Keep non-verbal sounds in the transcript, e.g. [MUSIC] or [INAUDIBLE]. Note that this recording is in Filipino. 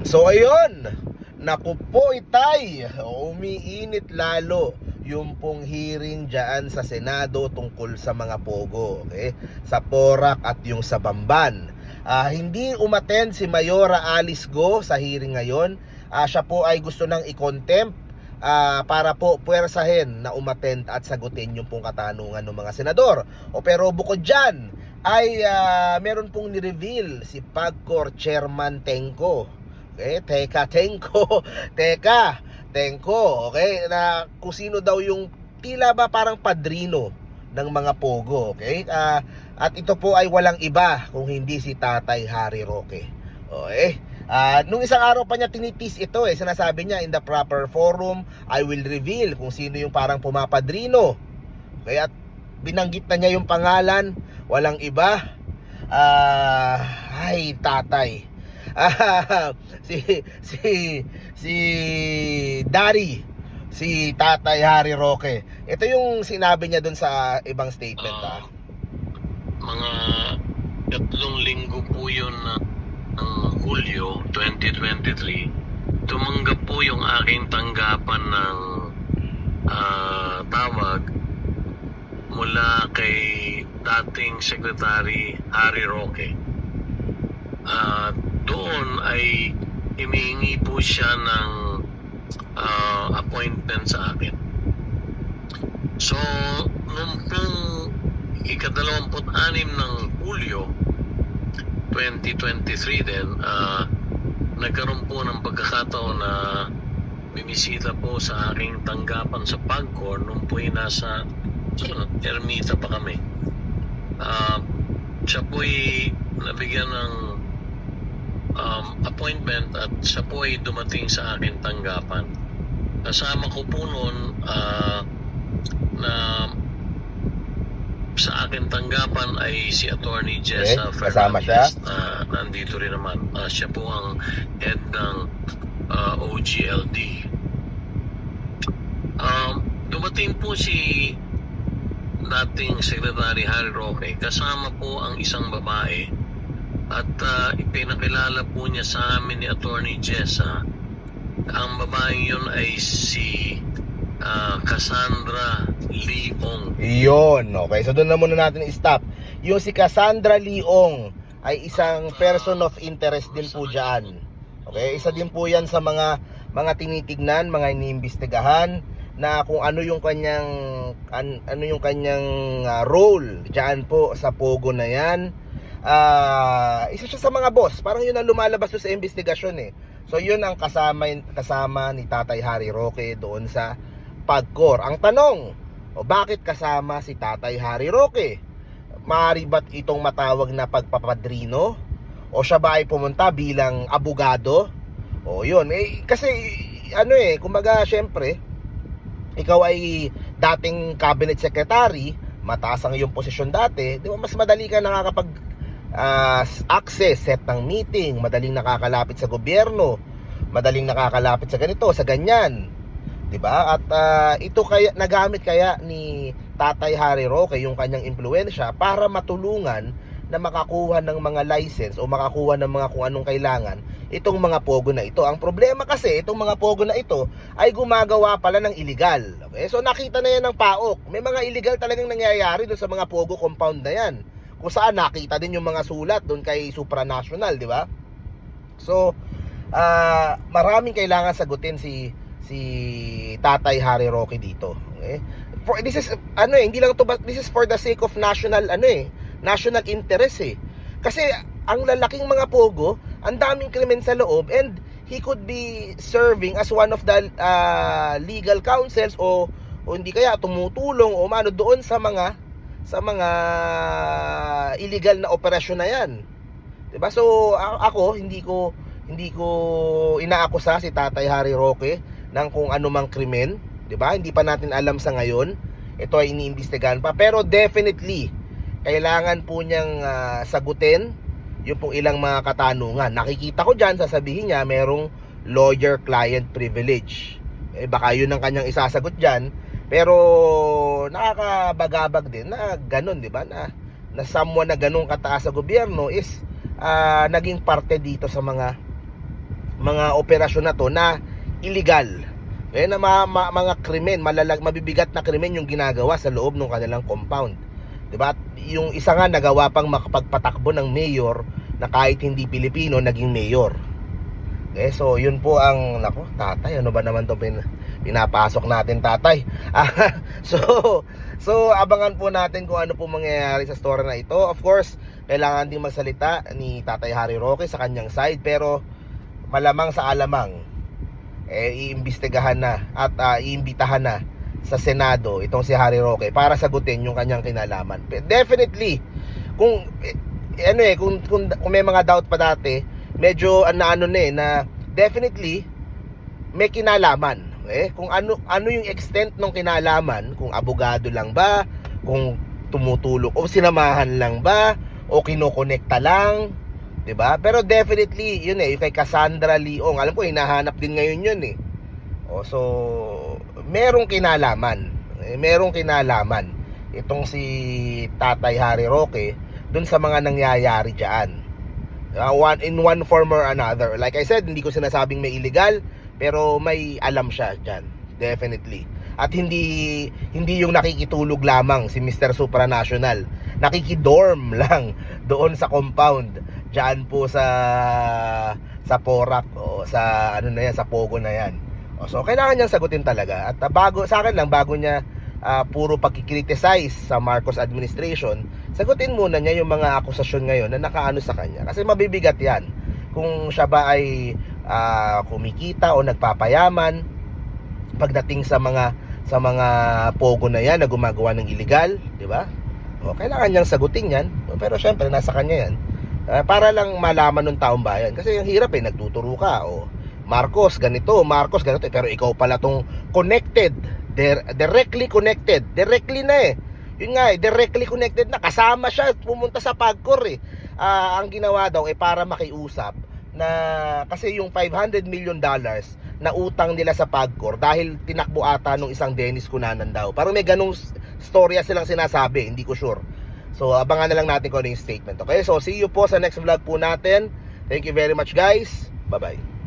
So ayun, naku po itay, umiinit lalo yung pong hearing dyan sa Senado tungkol sa mga pogo, okay? Sa Porac at yung sa Bamban. Ah, hindi umattend si Mayora Alice Go sa hearing ngayon. Ah, siya po ay gusto nang i-contempt ah, para po puwersahin na umattend at sagutin yung pong katanungan ng mga senador. O pero bukod dyan, ay ah, meron pong ni-reveal si PAGCOR Chairman Tenko. Okay, teka, [LAUGHS] Tenko, teka, Tenko, okay, na kung sino daw yung tila ba parang padrino ng mga pogo, okay? Ah, at ito po ay walang iba kung hindi si Tatay Harry Roque. Okay? Ah, nung isang araw pa niya tinitis ito eh, sinasabi niya in the proper forum, I will reveal kung sino yung parang pumapadrino. Okay? At binanggit na niya yung pangalan, walang iba. Ah, ay tatay. Ah, [LAUGHS] si si si Dari si Tatay Harry Roque. Ito yung sinabi niya dun sa ibang statement ah. mga tatlong linggo po yun na ng Hulyo 2023 tumanggap po yung aking tanggapan ng ah, tawag mula kay dating Secretary Harry Roque. At doon ay humihingi po siya ng ah, appointment sa akin. So, nung pong ikadalawamput-anim ng Hulyo 2023 din, ah, nagkaroon po ng pagkakataon na bimisita po sa aking tanggapan sa Pagcor nung po'y nasa Ermita pa kami. Ah, siya po'y nabigyan ng um, appointment at siya po ay dumating sa akin tanggapan. Kasama ko po noon ah, na sa akin tanggapan ay si Attorney Jessa Okay, kasama siya? Fernandez na nandito rin naman. Ah, siya po ang head ng ah, OGLD. Um, dumating po si dating Secretary Harry Roque kasama po ang isang babae at ah, ipinakilala po niya sa amin ni Attorney Jessa ang babaeng yun ay si ah, Cassandra Leong Iyon, okay. So doon na muna natin i-stop. Yung si Cassandra Leong ay isang person of interest din po dyan. Okay, isa din po yan sa mga mga tinitignan, mga iniimbestigahan na kung ano yung kanyang an- ano yung kanyang ah, role diyan po sa Pogo na yan. Ah, isa siya sa mga boss. Parang yun ang lumalabas sa investigasyon eh. So yun ang kasama kasama ni Tatay Harry Roque doon sa Pagcor. Ang tanong, o bakit kasama si Tatay Harry Roque? Maaari ba't itong matawag na pagpapadrino? O siya ba ay pumunta bilang abogado? O yun, eh, kasi ano eh, kumbaga syempre, ikaw ay dating cabinet secretary, mataas ang iyong posisyon dati, di ba mas madali ka nakakapag ah, access, set ng meeting, madaling nakakalapit sa gobyerno, madaling nakakalapit sa ganito, sa ganyan. 'di ba? At ah, ito kaya nagamit kaya ni Tatay Harry Roque yung kanyang impluwensya para matulungan na makakuha ng mga license o makakuha ng mga kung anong kailangan itong mga pogo na ito. Ang problema kasi itong mga pogo na ito ay gumagawa pala ng illegal. Okay? So nakita na yan ng PAOK. May mga illegal talagang nangyayari doon sa mga pogo compound na yan. Kung saan nakita din yung mga sulat doon kay supranational, di ba? So, ah maraming kailangan sagutin si si Tatay Harry Roque dito. Okay? For this is ano eh, hindi lang to this is for the sake of national ano eh, national interest eh. Kasi ang lalaking mga pogo, ang daming krimen sa loob and he could be serving as one of the ah, legal counsels o o hindi kaya tumutulong o mano doon sa mga sa mga illegal na operasyon na 'yan. 'Di ba? So ako hindi ko hindi ko inaakusa si Tatay Harry Roque ng kung anumang krimen, 'di ba? Hindi pa natin alam sa ngayon. Ito ay iniimbestigahan pa pero definitely kailangan po niyang ah, sagutin yung pong ilang mga katanungan. Nakikita ko diyan sasabihin niya merong lawyer-client privilege. Eh baka yun ang kanyang isasagot diyan. Pero nakakabagabag din na ganun, 'di ba? Na na someone na ganun kataas sa gobyerno is ah, naging parte dito sa mga mga operasyon na to na illegal. Eh na ma- ma- mga krimen, malalag mabibigat na krimen yung ginagawa sa loob ng kanilang compound. 'Di ba? Yung isa nga nagawa pang makapagpatakbo ng mayor na kahit hindi Pilipino naging mayor. Okay, so yun po ang nako, tatay, ano ba naman 'tong pin, pinapasok natin, tatay? Ah, [LAUGHS] so so abangan po natin kung ano po mangyayari sa story na ito. Of course, kailangan din magsalita ni Tatay Harry Roque sa kanyang side pero malamang sa alamang eh iimbestigahan na at ah, iimbitahan na sa Senado itong si Harry Roque para sagutin yung kanyang kinalaman. Definitely kung eh, ano eh kung, kung kung may mga doubt pa dati, medyo ano ano na eh na definitely may kinalaman. Eh, kung ano ano yung extent ng kinalaman, kung abogado lang ba, kung tumutulong o sinamahan lang ba o kinokonekta lang, 'di ba? Pero definitely, yun eh, yung kay Cassandra Leong, alam ko hinahanap din ngayon yun eh. O so merong kinalaman. Eh, merong kinalaman itong si Tatay Harry Roque dun sa mga nangyayari diyan. one in one form or another. Like I said, hindi ko sinasabing may illegal, pero may alam siya diyan. Definitely. At hindi hindi yung nakikitulog lamang si Mr. Supranational. Nakikidorm [LAUGHS] lang doon sa compound diyan po sa sa Porac o sa ano na yan, sa Pogo na yan. O, so kailangan niyang sagutin talaga. At ah, bago sa akin lang bago niya ah, puro pagkikriticize sa Marcos administration, sagutin muna niya yung mga akusasyon ngayon na nakaano sa kanya. Kasi mabibigat yan. Kung siya ba ay ah, kumikita o nagpapayaman pagdating sa mga sa mga pogo na yan na gumagawa ng illegal, di ba? O, kailangan niyang sagutin yan. Pero syempre, nasa kanya yan. Ah, para lang malaman ng taong bayan. Kasi yung hirap eh, nagtuturo ka. O, Marcos, ganito, Marcos, ganito. Pero ikaw pala tong connected. Dir- directly connected. Directly na eh. Yun nga eh, directly connected na. Kasama siya, pumunta sa Pagcor eh. Ah, ang ginawa daw eh para makiusap na kasi yung 500 million dollars na utang nila sa Pagcor dahil tinakbo ata nung isang Dennis Cunanan daw. Parang may ganung storya silang sinasabi, hindi ko sure. So abangan na lang natin kung ano yung statement. Okay, so see you po sa next vlog po natin. Thank you very much guys. Bye-bye.